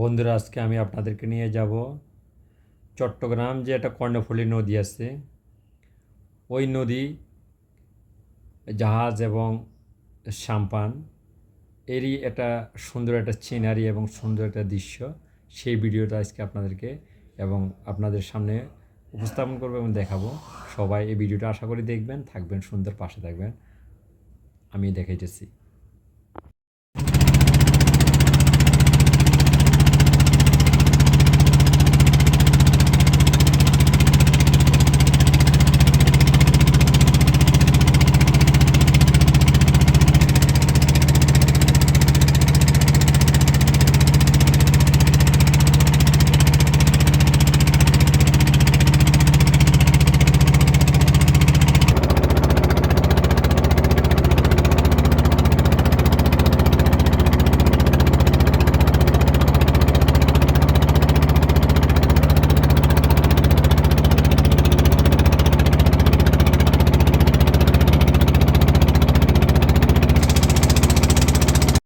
বন্ধুরা, আজকে আমি আপনাদেরকে নিয়ে যাব চট্টগ্রাম, যে একটা কর্ণফুলী নদী আছে। ওই নদী জাহাজ এবং সাম্পান এরই একটা সুন্দর একটা সিনারি এবং সুন্দর একটা দৃশ্য। সেই ভিডিওটা আজকে আপনাদেরকে এবং আপনাদের সামনে উপস্থাপন করব এবং দেখাবো। সবাই এই ভিডিওটা আশা করি দেখবেন, থাকবেন, সুন্দর পাশে থাকবেন। আমি দেখাইতেছি।